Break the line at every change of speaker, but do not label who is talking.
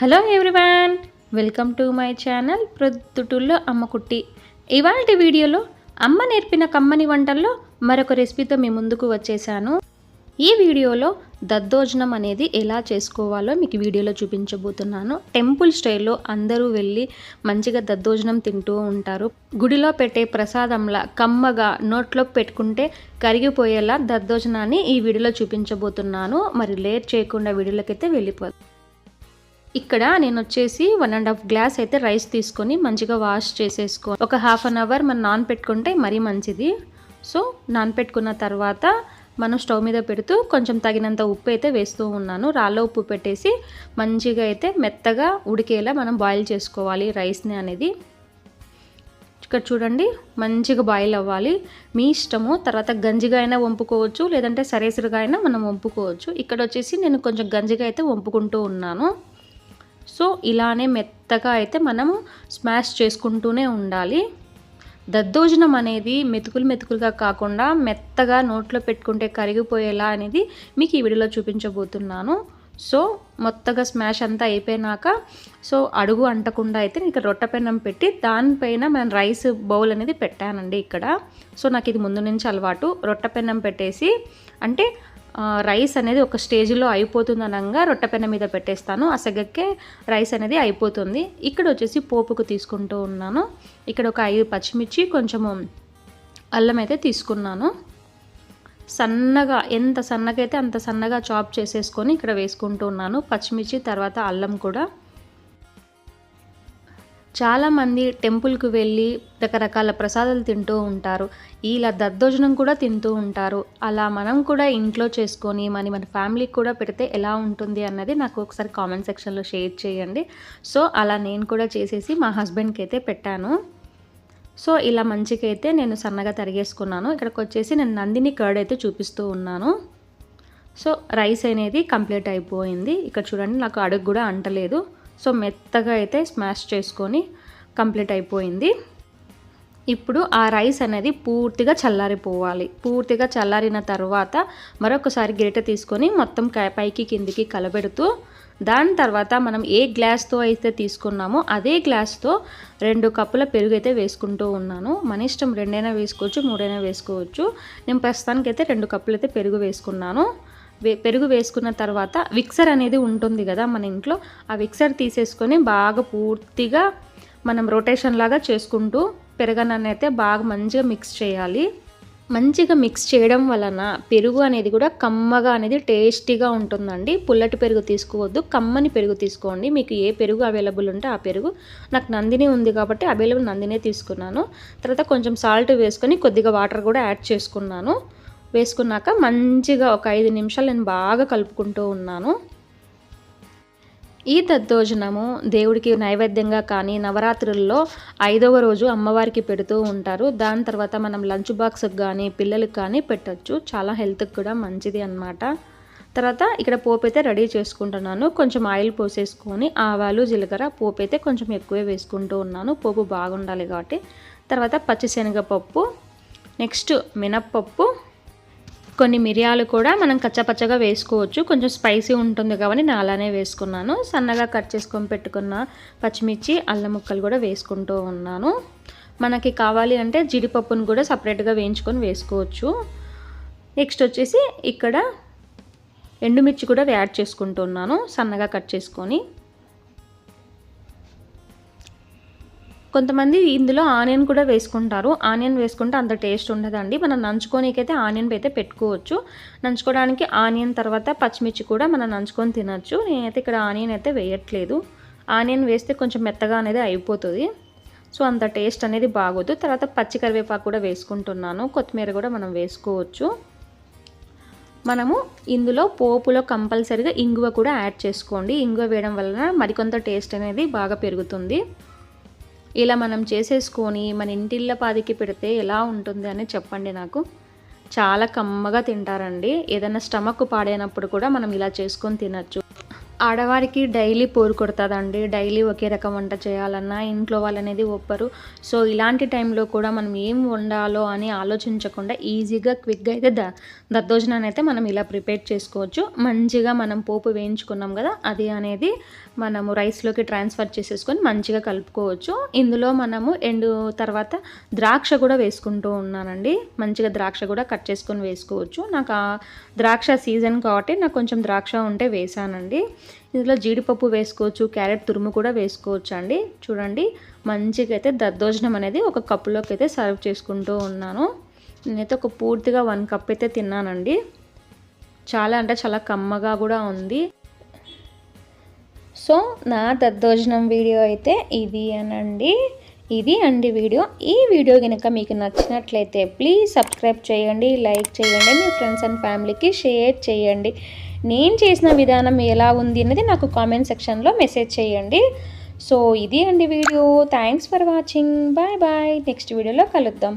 Hello everyone welcome to my channel ప్రొద్దుటూల్లో Ammakutti ఇవాళ వీడియోలో అమ్మ నేర్పిన కమ్మని వంటల్లో మరొక రెసిపీతో మీ ముందుకు వచ్చేసాను. ఈ వీడియోలో దద్దోజనం అనేది ఎలా చేసుకోవాలో మీకు వీడియోలో చూపించబోతున్నాను. టెంపుల్ స్టైల్లో అందరూ వెళ్ళి మంచిగా దద్దోజనం తింటూ ఉంటారు. గుడిలో పెట్టే ప్రసాదంలా కమ్మగా నోట్లో పెట్టుకుంటే కరిగిపోయేలా దద్దోజనాన్ని ఈ వీడియోలో చూపించబోతున్నాను. మరి లేట్ చేయకుండా వీడియోలోకి అయితే ఇక్కడ నేను వచ్చేసి వన్ అండ్ హాఫ్ గ్లాస్ అయితే రైస్ తీసుకొని మంచిగా వాష్ చేసేసుకో ఒక హాఫ్ అన్ అవర్ మనం నానపెట్టుకుంటే మరీ మంచిది. సో నానపెట్టుకున్న తర్వాత మనం స్టవ్ మీద పెడుతూ కొంచెం తగినంత ఉప్పు అయితే వేస్తూ ఉన్నాను. రాళ్ళ ఉప్పు పెట్టేసి మంచిగా అయితే మెత్తగా ఉడికేలా మనం బాయిల్ చేసుకోవాలి రైస్ని అనేది. ఇక్కడ చూడండి మంచిగా బాయిల్ అవ్వాలి. మీ ఇష్టము తర్వాత గంజిగా అయినా వంపుకోవచ్చు లేదంటే సరేసరిగా అయినా మనం వంపుకోవచ్చు. ఇక్కడ వచ్చేసి నేను కొంచెం గంజిగా అయితే వంపుకుంటూ ఉన్నాను. సో ఇలానే మెత్తగా అయితే మనము స్మాష్ చేసుకుంటూనే ఉండాలి. దద్దోజనం అనేది మెతుకులు మెతుకులుగా కాకుండా మెత్తగా నోట్లో పెట్టుకుంటే కరిగిపోయేలా అనేది మీకు ఈ వీడియోలో చూపించబోతున్నాను. సో మొత్తగా స్మాష్ అంతా అయిపోయినాక సో అడుగు అంటకుండా అయితే ఇక్కడ రొట్టెపెన్నం పెట్టి దానిపైన మనం రైస్ బౌల్ అనేది పెట్టానండి ఇక్కడ. సో నాకు ఇది ముందు నుంచి అలవాటు. రొట్టెపెన్నం పెట్టేసి అంటే రైస్ అనేది ఒక స్టేజ్లో అయిపోతుంది అనగా రొట్టెపెన్న మీద పెట్టేస్తాను. ఆ సెగక్కే రైస్ అనేది అయిపోతుంది. ఇక్కడ వచ్చేసి పోపుకు తీసుకుంటూ ఉన్నాను. ఇక్కడ ఒక ఐదు పచ్చిమిర్చి కొంచెము అల్లం అయితే తీసుకున్నాను. సన్నగా ఎంత సన్నగా అయితే అంత సన్నగా చాప్ చేసేసుకొని ఇక్కడ వేసుకుంటూ ఉన్నాను. పచ్చిమిర్చి తర్వాత అల్లం కూడా. చాలామంది టెంపుల్కి వెళ్ళి రకరకాల ప్రసాదాలు తింటూ ఉంటారు. ఇలా దద్దోజనం కూడా తింటూ ఉంటారు. అలా మనం కూడా ఇంట్లో చేసుకొని మన మన ఫ్యామిలీకి కూడా పెడితే ఎలా ఉంటుంది అన్నది నాకు ఒకసారి కామెంట్ సెక్షన్లో షేర్ చేయండి. సో అలా నేను కూడా చేసేసి మా హస్బెండ్కి అయితే పెట్టాను. సో ఇలా మంచిగా అయితే నేను సన్నగా తరిగేసుకున్నాను. ఇక్కడికి వచ్చేసి నేను నందిని కర్డ్ అయితే చూపిస్తూ ఉన్నాను. సో రైస్ అనేది కంప్లీట్ అయిపోయింది. ఇక్కడ చూడండి నాకు అడుగు కూడా అంటలేదు. సో మెత్తగా అయితే స్మాష్ చేసుకొని కంప్లీట్ అయిపోయింది. ఇప్పుడు ఆ రైస్ అనేది పూర్తిగా చల్లారిపోవాలి. పూర్తిగా చల్లారిన తర్వాత మరొకసారి గిరిట తీసుకొని మొత్తం పైకి కిందికి కలబెడుతూ దాని తర్వాత మనం ఏ గ్లాస్తో అయితే తీసుకున్నామో అదే గ్లాస్తో రెండు కప్పుల పెరుగు అయితే వేసుకుంటూ ఉన్నాను. మన ఇష్టం రెండైనా వేసుకోవచ్చు మూడైనా వేసుకోవచ్చు. నేను ప్రస్తుతానికైతే రెండు కప్పులు అయితే పెరుగు వేసుకున్నాను. పెరుగు వేసుకున్న తర్వాత విక్సర్ అనేది ఉంటుంది కదా మన ఇంట్లో ఆ విక్సర్ తీసేసుకొని బాగా పూర్తిగా మనం రొటేషన్ లాగా చేసుకుంటూ పెరగనని అయితే బాగా మంచిగా మిక్స్ చేయాలి. మంచిగా మిక్స్ చేయడం వలన పెరుగు అనేది కూడా కమ్మగా అనేది టేస్టీగా ఉంటుందండి. పుల్లటి పెరుగు తీసుకోవద్దు కమ్మని పెరుగు తీసుకోండి. మీకు ఏ పెరుగు అవైలబుల్ ఉంటే ఆ పెరుగు. నాకు నందిని ఉంది కాబట్టి అవైలబుల్ నందినే తీసుకున్నాను. తర్వాత కొంచెం సాల్ట్ వేసుకొని కొద్దిగా వాటర్ కూడా యాడ్ చేసుకున్నాను. వేసుకున్నాక మంచిగా ఒక ఐదు నిమిషాలు నేను బాగా కలుపుకుంటూ ఉన్నాను. ఈ దద్దోజనము దేవుడికి నైవేద్యంగా కానీ నవరాత్రుల్లో ఐదవ రోజు అమ్మవారికి పెడుతూ ఉంటారు. దాని తర్వాత మనం లంచ్ బాక్స్కి కానీ పిల్లలకి కానీ పెట్టచ్చు. చాలా హెల్త్కి కూడా మంచిది అనమాట తర్వాత ఇక్కడ పోపు అయితే రెడీ చేసుకుంటున్నాను. కొంచెం ఆయిల్ పోసేసుకొని ఆవాలు జీలకర్ర పోపు అయితే కొంచెం ఎక్కువే వేసుకుంటూ ఉన్నాను. పోపు బాగుండాలి కాబట్టి. తర్వాత పచ్చిశనగపప్పు నెక్స్ట్ మినప్పప్పు కొన్ని మిరియాలు కూడా మనం కచ్చపచ్చగా వేసుకోవచ్చు. కొంచెం స్పైసీ ఉంటుంది కాబట్టి నేను అలానే వేసుకున్నాను. సన్నగా కట్ చేసుకొని పెట్టుకున్న పచ్చిమిర్చి అల్లం ముక్కలు కూడా వేసుకుంటూ ఉన్నాను. మనకి కావాలి అంటే జీడిపప్పును కూడా సపరేట్గా వేయించుకొని వేసుకోవచ్చు. నెక్స్ట్ వచ్చేసి ఇక్కడ ఎండుమిర్చి కూడా యాడ్ చేసుకుంటున్నాను సన్నగా కట్ చేసుకొని. కొంతమంది ఇందులో ఆనియన్ కూడా వేసుకుంటారు. ఆనియన్ వేసుకుంటే అంత టేస్ట్ ఉండదండి. మనం నంచుకోనికైతే ఆనియన్ అయితే పెట్టుకోవచ్చు. నంచుకోవడానికి ఆనియన్ తర్వాత పచ్చిమిర్చి కూడా మనం నంచుకొని తినచ్చు. నేనైతే ఇక్కడ ఆనియన్ అయితే వేయట్లేదు. ఆనియన్ వేస్తే కొంచెం మెత్తగా అనేది అయిపోతుంది. సో అంత టేస్ట్ అనేది బాగోదు. తర్వాత పచ్చి కరివేపాకు కూడా వేసుకుంటున్నాను. కొత్తిమీర కూడా మనం వేసుకోవచ్చు. మనము ఇందులో పోపులో కంపల్సరీగా ఇంగువ కూడా యాడ్ చేసుకోండి. ఇంగువ వేయడం వలన మరికొంత టేస్ట్ అనేది బాగా పెరుగుతుంది. ఇలా మనం చేసేసుకొని మన ఇంటిళ్ళ పాదికి పెడితే ఎలా ఉంటుంది అని చెప్పండి నాకు. చాలా కమ్మగా తింటారండి. ఏదైనా స్టమక్ పాడైనప్పుడు కూడా మనం ఇలా చేసుకొని తినచ్చు. ఆడవారికి డైలీ పోరు కొడుతుందండి. డైలీ ఒకే రకం వంట చేయాలన్నా ఇంట్లో వాళ్ళనేది ఒప్పరు. సో ఇలాంటి టైంలో కూడా మనం ఏం వండాలో అని ఆలోచించకుండా ఈజీగా క్విక్గా అయితే ద దద్దోజనాన్ని అయితే మనం ఇలా ప్రిపేర్ చేసుకోవచ్చు. మంచిగా మనం పోపు వేయించుకున్నాం కదా అది అనేది మనము రైస్లోకి ట్రాన్స్ఫర్ చేసేసుకొని మంచిగా కలుపుకోవచ్చు. ఇందులో మనము ఎండు తర్వాత ద్రాక్ష కూడా వేసుకుంటూ ఉన్నానండి. మంచిగా ద్రాక్ష కూడా కట్ చేసుకొని వేసుకోవచ్చు. నాకు ఆ ద్రాక్ష సీజన్ కాబట్టి నాకు కొంచెం ద్రాక్ష ఉంటే వేసానండి. ఇందులో జీడిపప్పు వేసుకోవచ్చు క్యారెట్ తురుము కూడా వేసుకోవచ్చు అండి. చూడండి మంచిగా అయితే దద్దోజనం అనేది ఒక కప్పులోకి అయితే సర్వ్ చేసుకుంటూ ఉన్నాను. నేనైతే ఒక పూర్తిగా వన్ కప్ అయితే తిన్నానండి. చాలా అంటే చాలా కమ్మగా కూడా ఉంది. సో నా దద్దోజనం వీడియో అయితే ఇది అనండి. ఇది అండి వీడియో. ఈ వీడియో కనుక మీకు నచ్చినట్లయితే ప్లీజ్ సబ్స్క్రైబ్ చేయండి లైక్ చేయండి మీ ఫ్రెండ్స్ అండ్ ఫ్యామిలీకి షేర్ చేయండి. నేను చేసిన విధానం ఎలా ఉంది అనేది నాకు కామెంట్ సెక్షన్లో మెసేజ్ చేయండి. సో ఇది అండి video. Thanks for watching bye bye next వీడియోలో కలుద్దాం.